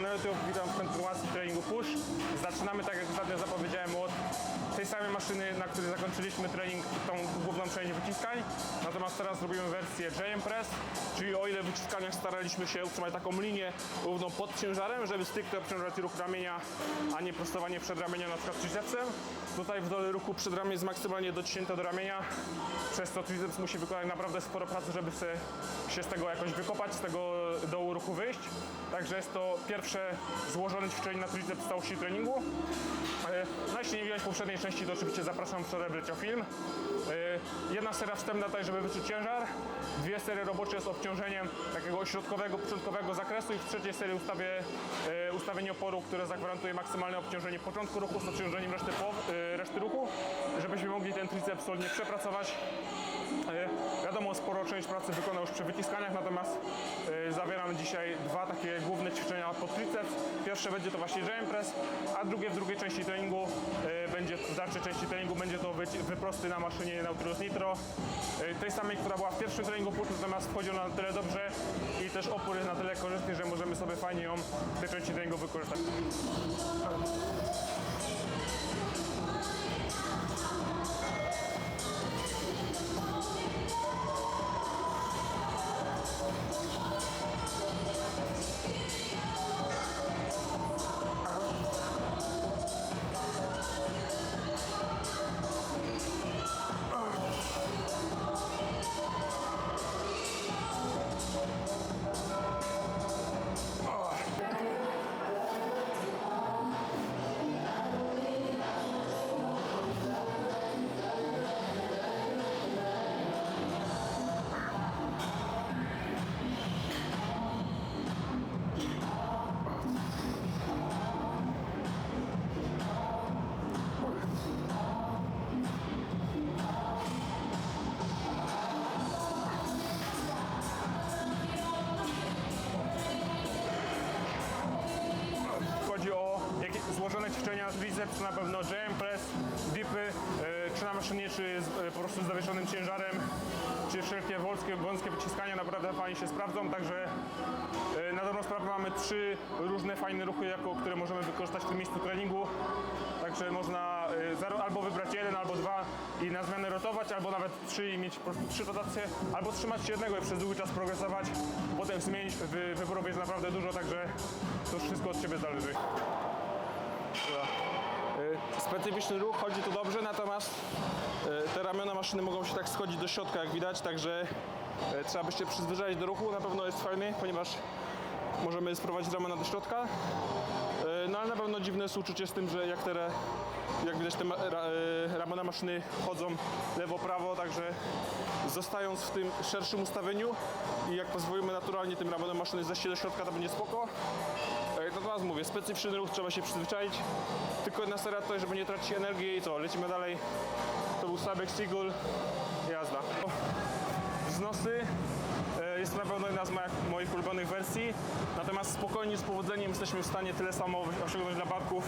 YouTube, witam w kontynuacji treningu Push. Zaczynamy, tak jak ostatnio tej samej maszyny, na której zakończyliśmy trening, tą główną część wyciskań. Natomiast teraz robimy wersję JM Press, czyli o ile w wyciskaniach staraliśmy się utrzymać taką linię równą pod ciężarem, żeby stricte obciążać ruch ramienia, a nie prostowanie przedramienia na przykład tricepsem. Tutaj w dole ruchu przedramię jest maksymalnie dociśnięte do ramienia, przez to triceps musi wykonać naprawdę sporo pracy, żeby się z tego jakoś wykopać, z tego dołu ruchu wyjść. Także jest to pierwsze złożone ćwiczenie na triceps całości treningu. E, No jeśli nie widać poprzedniej części, to oczywiście zapraszam wczoraj wleciał film. E, Jedna seria wstępna tutaj, żeby wyczuć ciężar. Dwie serie robocze z obciążeniem takiego środkowego, początkowego zakresu i w trzeciej serii ustawię e, ustawienie oporu, które zagwarantuje maksymalne obciążenie początku ruchu z obciążeniem reszty, poł- e, reszty ruchu, żebyśmy mogli ten triceps solidnie przepracować. Wiadomo, sporo część pracy wykonał już przy wyciskaniach, natomiast zawieram dzisiaj dwa takie główne ćwiczenia pod triceps. Pierwsze będzie to właśnie jam press, a drugie w drugiej części treningu będzie, w dalszej części treningu będzie to wyci- wyprosty na maszynie Nautilus Nitro. e, Tej samej, która była w pierwszym treningu push, natomiast wchodzi na tyle dobrze i też opór jest na tyle korzystny, że możemy sobie fajnie ją w tej części treningu wykorzystać. Ćwiczenia na pewno jam press, dipy, e, czy na maszynie, czy e, po prostu z zawieszonym ciężarem, czy wszelkie wąskie, wąskie wyciskania naprawdę fajnie się sprawdzą, także e, na dobrą sprawę mamy trzy różne fajne ruchy, jako, które możemy wykorzystać w tym miejscu treningu, także można albo wybrać jeden, albo dwa i na zmianę rotować, albo nawet trzy i mieć po prostu trzy rotacje, albo trzymać się jednego i przez długi czas progresować, potem zmienić, wy, wyborów jest naprawdę dużo, także to wszystko od Ciebie zależy. Y, Specyficzny ruch, chodzi tu dobrze, natomiast y, te ramiona maszyny mogą się tak schodzić do środka, jak widać, także y, trzeba by się przyzwyczaić do ruchu. Na pewno jest fajny, ponieważ możemy sprowadzić ramiona do środka. Y, No ale na pewno dziwne jest uczucie z tym, że jak te, jak widać te ramiona maszyny chodzą lewo-prawo, także zostając w tym szerszym ustawieniu i jak pozwolimy naturalnie tym ramionom maszyny zejść do środka, to będzie spoko. E, Natomiast mówię, specyficzny ruch trzeba się przyzwyczaić. Tylko jedna seria tutaj, żeby nie tracić energii i co, lecimy dalej. To był Sabek Seagull, jazda. Wznosy e, jest to na pewno jedna z moich, moich ulubionych wersji. Natomiast spokojnie, z powodzeniem jesteśmy w stanie tyle samo osiągnąć dla barków,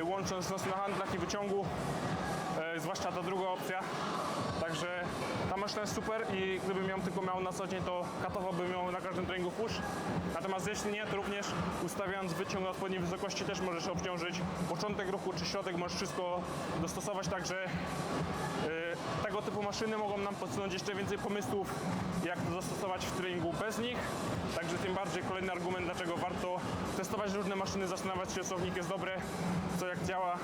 e, łącząc wznosy na handlach i wyciągu. E, zwłaszcza ta druga opcja. Także ta maszyna jest super i gdybym ją tylko miał na co dzień, to katowałbym ją na każdym treningu push. Natomiast jeśli nie, to również ustawiając wyciąg na odpowiedniej wysokości też możesz obciążyć początek ruchu czy środek, możesz wszystko dostosować, także e, tego typu maszyny mogą nam podsunąć jeszcze więcej pomysłów, jak to zastosować w treningu bez nich. Bardziej kolejny argument, dlaczego warto testować różne maszyny, zastanawiać się, czy słownik jest dobre, co jak działa,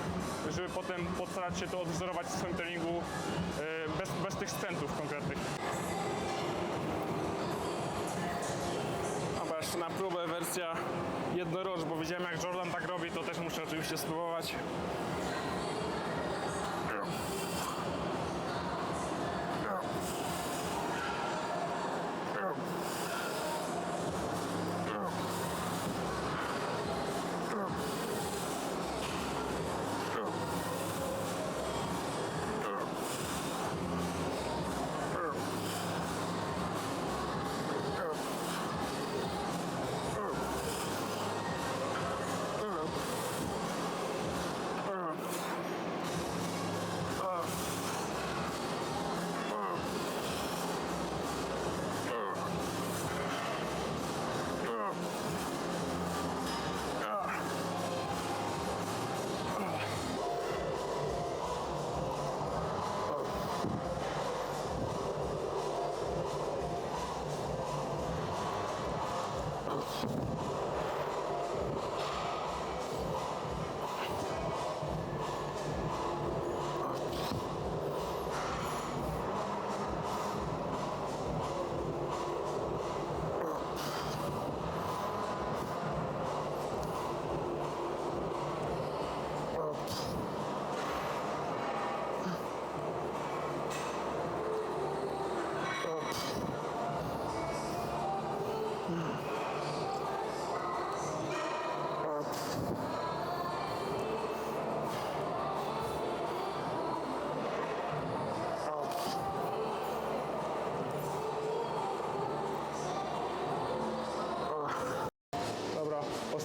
żeby potem postarać się to odwzorować w swoim treningu e, bez, bez tych sprzętów konkretnych. A jeszcze na próbę wersja jednorocz, bo widziałem jak Jordan tak robi, to też muszę oczywiście spróbować.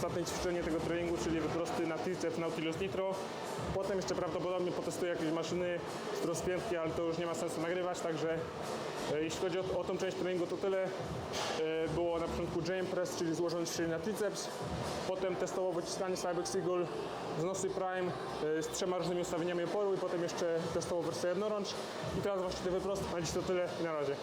Ostatnie ćwiczenie tego treningu, czyli wyprosty na triceps Nautilus Nitro. Potem jeszcze prawdopodobnie potestuję jakieś maszyny z rozpiętki, ale to już nie ma sensu nagrywać, także e, jeśli chodzi o, o tą część treningu to tyle. E, Było na początku jump press, czyli złożone ćwiczenie na triceps, potem testowo wyciskanie Cybex Eagle z nosy prime e, z trzema różnymi ustawieniami oporu i potem jeszcze testowo wersja jednorącz. I teraz właśnie te wyprosty. Na dziś to tyle i na razie.